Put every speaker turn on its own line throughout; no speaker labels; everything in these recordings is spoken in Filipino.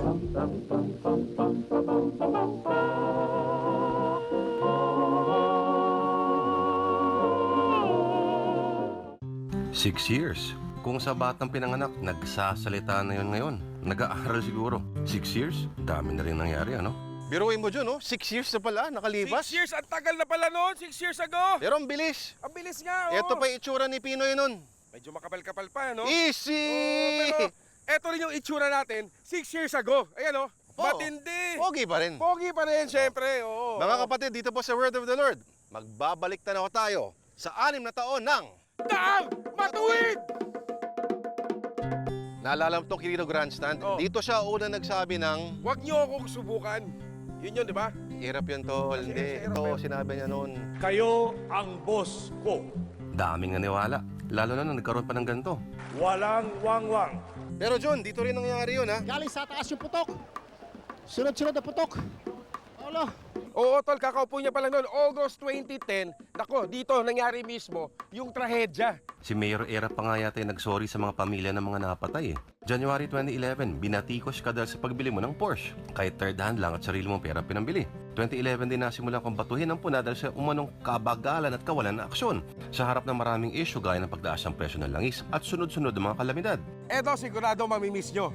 Six years. Kung sa batang pinanganak, nagsasalita na yun ngayon. Nag-aaral siguro. Six years? Dami na rin nangyari, ano?
Biruin mo dyan, no? Six years na pala, nakalipas.
Six years, ang tagal na pala noon. Six years ago.
Pero ang bilis.
Ang bilis nga, oh.
Ito pa yung itsura ni Pinoy nun.
Medyo makapal-kapal pa, no?
Easy!
Oo, pero eto rin yung itsura natin six years ago. Ayan, oh.
Oo.
Matindi.
Pogi pa rin.
Pogi pa rin, syempre. Oo.
Mga kapatid, dito po sa Word of the Lord, magbabalik na tayo sa anim na taon ng
Daang! Matuwid!
Naalala mo itong Quirino Grandstand?
Oo.
Dito siya una nagsabi ng
Huwag niyo akong subukan. Yun yun, di ba?
Hirap yun, tol.
Kasi
Hindi,
hirap
ito
yun.
sinabi niya noon.
Kayo ang boss ko.
Daming naniwala. Lalo na nung nagkaroon pa ng ganito.
Walang wangwang.
Pero John, dito rin nangyari yun, ha?
Galing sa taas yung putok. Sunod-sunod na putok. Alo.
Oo, tol, kakaupo niya pala noon. August 2010. Nako, dito nangyari mismo yung trahedya.
Si Mayor Era pa nga yata yung nagsorry sa mga pamilya ng mga napatay eh. January 2011, binatikos ka dahil sa pagbili mo ng Porsche. Kahit third hand lang at sarili mong pera pinambili. 2011 din nasimulan kong batuhin ang puna dahil sa umanong kabagalan at kawalan ng aksyon. Sa harap ng maraming issue gaya ng pagtaas ng presyo ng langis at sunod-sunod ng mga kalamidad.
Eto, sigurado mamimiss nyo.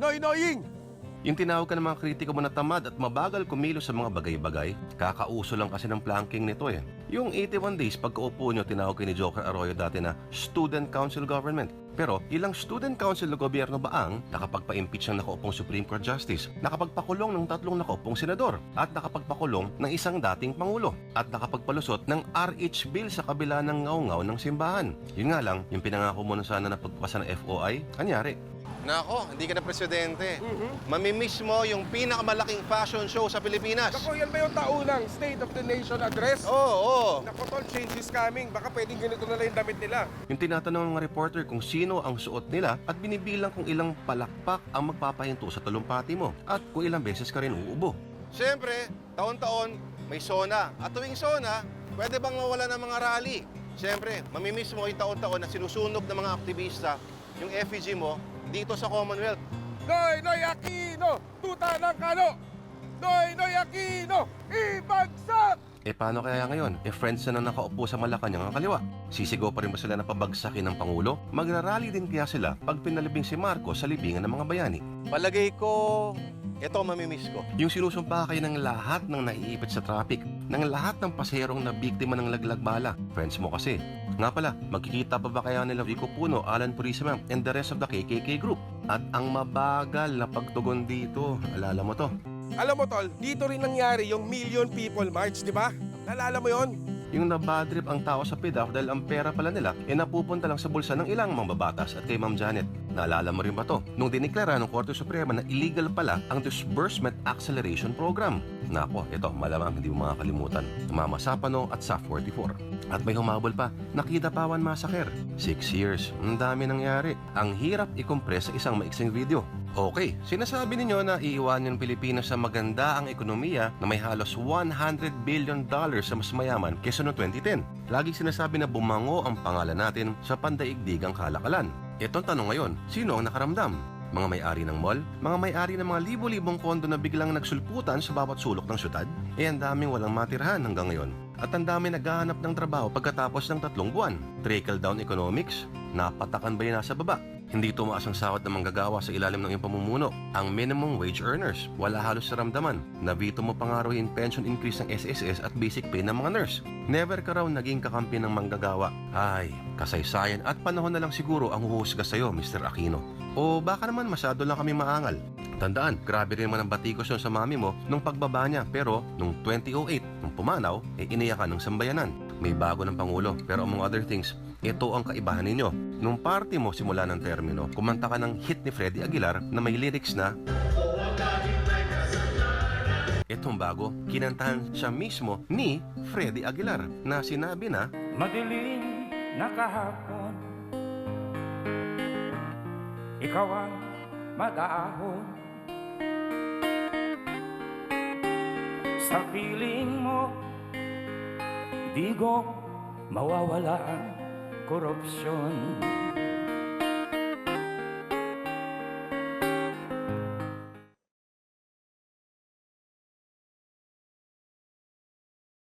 Noy Noying!
Yung tinawag ka ng mga kritiko mo na tamad at mabagal kumilos sa mga bagay-bagay, kakauso lang kasi ng planking nito eh. Yung 81 days pagkaupo nyo, tinawag kay ni Joker Arroyo dati na Student Council Government. Pero ilang Student Council na gobyerno ba ang nakapagpa-impeach ng nakaupong Supreme Court Justice, nakapagpakulong ng tatlong nakaupong senador, at nakapagpakulong ng isang dating pangulo, at nakapagpalusot ng RH bill sa kabila ng ngaw-ngaw ng simbahan. Yun nga lang, yung pinangako mo na sana na pagpasa ng FOI, kanyari,
Nako, hindi ka na presidente.
Mhm.
Mamimiss mo yung pinakamalaking fashion show sa Pilipinas.
Nako, yan ba yung taunang State of the Nation address?
Oo, oo.
Nako, tol, change is coming. Baka pwedeng ganito na lang yung damit nila.
Yung tinatanong ng mga reporter kung sino ang suot nila at binibilang kung ilang palakpak ang magpapahinto sa talumpati mo at kung ilang beses ka rin uubo.
Siyempre, taon-taon, may SONA. At tuwing SONA, pwede bang mawala ng mga rally? Siyempre, mamimiss mo yung taon-taon na sinusunog ng mga aktivista yung effigy mo dito sa Commonwealth.
Noy Noy Aquino! Tuta ng kano! Noy Noy Aquino! Ibagsak!
E paano kaya ngayon? E friends na na nakaupo sa Malacanang ang kaliwa. Sisigaw pa rin ba sila na pabagsakin ng Pangulo? Magrarally din kaya sila pag pinalibing si Marcos sa libingan ng mga bayani.
Palagay ko, ito mamimiss ko.
Yung sinusumpa kayo ng lahat ng naiipit sa traffic, ng lahat ng paserong na biktima ng laglag bala. Friends mo kasi. Nga pala, magkikita pa ba kaya nila Rico Puno, Alan Purisima, and the rest of the KKK group? At ang mabagal na pagtugon dito, alala mo to,
Alam mo, tol, dito rin nangyari yung Million People March, di ba? Nalala mo yon?
Yung nabadrip ang tao sa PIDAF dahil ang pera pala nila ay napupunta lang sa bulsa ng ilang mambabatas at kay Ma'am Janet. Naalala mo rin ba to? Nung diniklara ng Korte Suprema na illegal pala ang Disbursement Acceleration Program. Nako, ito, malamang hindi mo makakalimutan. Mama Sapano at SAF 44. At may humabol pa, nakita pawan masaker. Six years, ang dami nangyari. Ang hirap ikumpres sa isang maiksing video. Okay, sinasabi ninyo na iiwanan ng Pilipinas sa maganda ang ekonomiya na may halos 100 billion dollars sa mas mayaman kaysa noong 2010. Lagi sinasabi na bumango ang pangalan natin sa pandaigdigang kalakalan. Itong tanong ngayon, sino ang nakaramdam? Mga may-ari ng mall? Mga may-ari ng mga libo-libong kondo na biglang nagsulputan sa bawat sulok ng syudad? Eh ang daming walang matirhan hanggang ngayon. At ang dami naghahanap ng trabaho pagkatapos ng tatlong buwan. Trickle-down economics? Napatakan ba yan nasa baba? Hindi tumaas ang sahod ng manggagawa sa ilalim ng iyong pamumuno. Ang minimum wage earners, wala halos naramdaman. Nabito mo pa nga raw yung pension increase ng SSS at basic pay ng mga nurse. Never ka raw naging kakampi ng manggagawa. Ay, kasaysayan at panahon na lang siguro ang huhusga sa'yo, Mr. Aquino. O baka naman masyado lang kami maangal. Tandaan, grabe rin naman ang batikos yun sa mami mo nung pagbaba niya. Pero nung 2008, nung pumanaw, eh iniyakan ng sambayanan. May bago ng Pangulo. Pero among other things, ito ang kaibahan ninyo. Nung party mo simula ng termino, kumanta ka ng hit ni Freddie Aguilar na may lyrics na Itong bago, kinantahan siya mismo ni Freddie Aguilar na sinabi na
Madilim na kahapon Ikaw ang mag-aahon Sa piling mo Di ko mawawala ang korupsyon